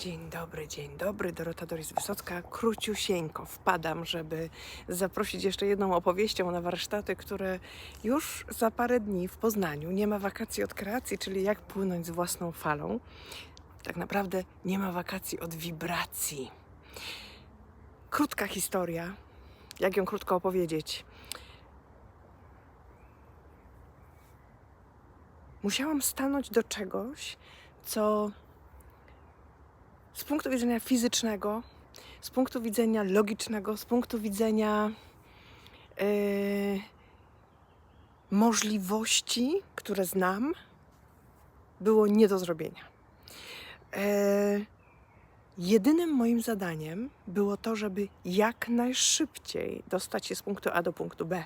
Dzień dobry, dzień dobry. Dorota Doris Wysocka. Króciusieńko wpadam, żeby zaprosić jeszcze jedną opowieścią na warsztaty, które już za parę dni w Poznaniu. Nie ma wakacji od kreacji, czyli jak płynąć z własną falą. Tak naprawdę nie ma wakacji od wibracji. Krótka historia. Jak ją krótko opowiedzieć? Musiałam stanąć do czegoś, co z punktu widzenia fizycznego, z punktu widzenia logicznego, z punktu widzenia yy, możliwości, które znam, było nie do zrobienia. Yy, jedynym moim zadaniem było to, żeby jak najszybciej dostać się z punktu A do punktu B.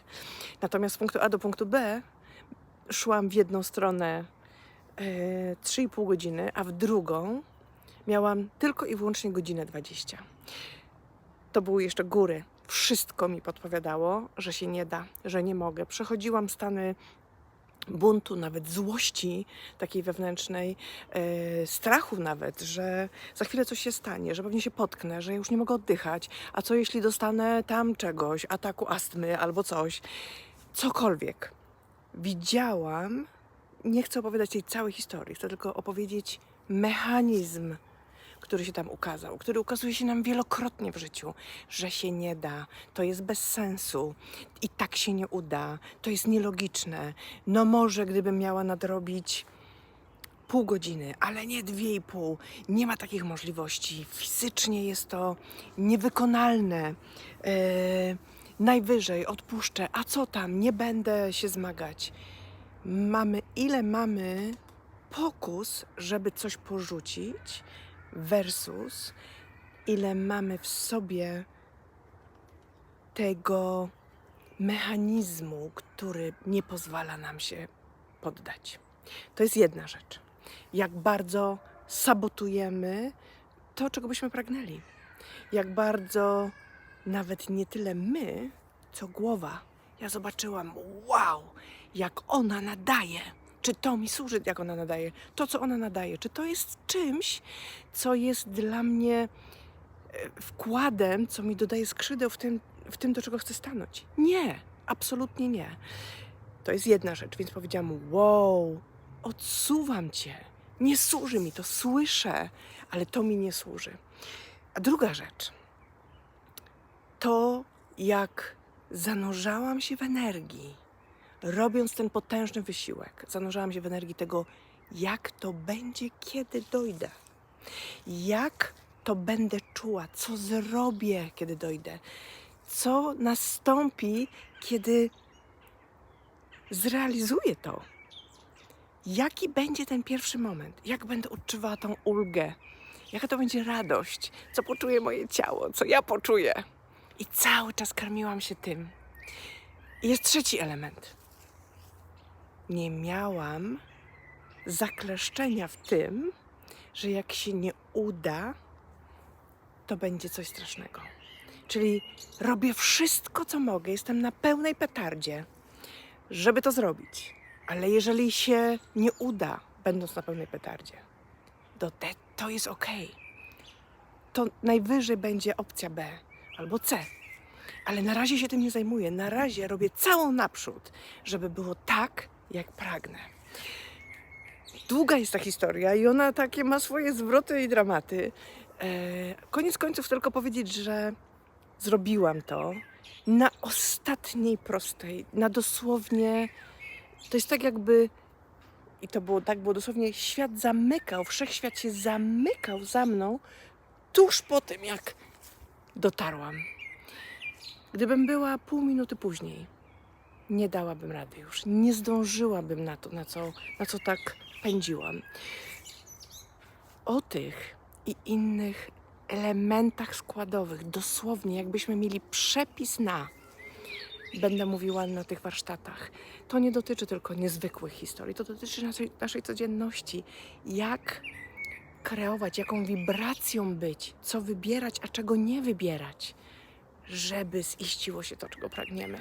Natomiast z punktu A do punktu B szłam w jedną stronę yy, 3,5 godziny, a w drugą miałam tylko i wyłącznie godzinę 20. To były jeszcze góry. Wszystko mi podpowiadało, że się nie da, że nie mogę. Przechodziłam stany buntu, nawet złości takiej wewnętrznej, e, strachu nawet, że za chwilę coś się stanie, że pewnie się potknę, że już nie mogę oddychać, a co jeśli dostanę tam czegoś, ataku astmy albo coś, cokolwiek. Widziałam, nie chcę opowiadać tej całej historii, chcę tylko opowiedzieć mechanizm, który się tam ukazał, który ukazuje się nam wielokrotnie w życiu, że się nie da, to jest bez sensu i tak się nie uda, to jest nielogiczne. No może gdybym miała nadrobić pół godziny, ale nie dwie i pół, nie ma takich możliwości. Fizycznie jest to niewykonalne. Yy, najwyżej odpuszczę, a co tam, nie będę się zmagać. Mamy, ile mamy pokus, żeby coś porzucić, versus ile mamy w sobie tego mechanizmu, który nie pozwala nam się poddać. To jest jedna rzecz. Jak bardzo sabotujemy to, czego byśmy pragnęli. Jak bardzo nawet nie tyle my, co głowa. Ja zobaczyłam, wow, jak ona nadaje czy to mi służy, jak ona nadaje, to co ona nadaje, czy to jest czymś, co jest dla mnie e, wkładem, co mi dodaje skrzydeł w tym, w tym do czego chcę stanąć. Nie, absolutnie nie. To jest jedna rzecz, więc powiedziałam: Wow, odsuwam cię. Nie służy mi to, słyszę, ale to mi nie służy. A druga rzecz to, jak zanurzałam się w energii robiąc ten potężny wysiłek, zanurzałam się w energii tego, jak to będzie, kiedy dojdę. Jak to będę czuła, co zrobię, kiedy dojdę. Co nastąpi, kiedy zrealizuję to. Jaki będzie ten pierwszy moment? Jak będę odczuwała tą ulgę? Jaka to będzie radość? Co poczuje moje ciało? Co ja poczuję? I cały czas karmiłam się tym. I jest trzeci element nie miałam zakleszczenia w tym, że jak się nie uda, to będzie coś strasznego. Czyli robię wszystko, co mogę, jestem na pełnej petardzie, żeby to zrobić. Ale jeżeli się nie uda, będąc na pełnej petardzie, to, te, to jest ok. To najwyżej będzie opcja B albo C. Ale na razie się tym nie zajmuję. Na razie robię całą naprzód, żeby było tak, jak pragnę. Długa jest ta historia i ona takie ma swoje zwroty i dramaty. E, koniec końców tylko powiedzieć, że zrobiłam to na ostatniej prostej, na dosłownie. To jest tak jakby. I to było tak, było dosłownie świat zamykał, wszechświat się zamykał za mną tuż po tym, jak dotarłam. Gdybym była pół minuty później, nie dałabym rady już. Nie zdążyłabym na to, na co, na co tak pędziłam. O tych i innych elementach składowych, dosłownie jakbyśmy mieli przepis na, będę mówiła na tych warsztatach. To nie dotyczy tylko niezwykłych historii, to dotyczy naszej, naszej codzienności. Jak kreować, jaką wibracją być, co wybierać, a czego nie wybierać, żeby ziściło się to, czego pragniemy.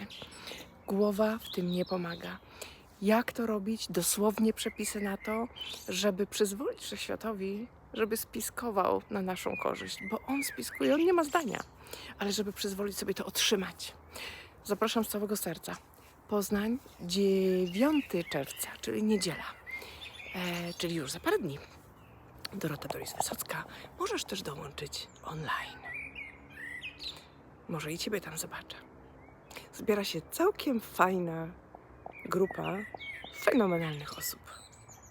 Głowa w tym nie pomaga. Jak to robić? Dosłownie przepisy na to, żeby przyzwolić wszechświatowi żeby spiskował na naszą korzyść, bo on spiskuje, on nie ma zdania, ale żeby przyzwolić sobie to otrzymać. Zapraszam z całego serca. Poznań, 9 czerwca, czyli niedziela, e, czyli już za parę dni. Dorota Doris Wysocka. Możesz też dołączyć online. Może i Ciebie tam zobaczę. Zbiera się całkiem fajna grupa fenomenalnych osób.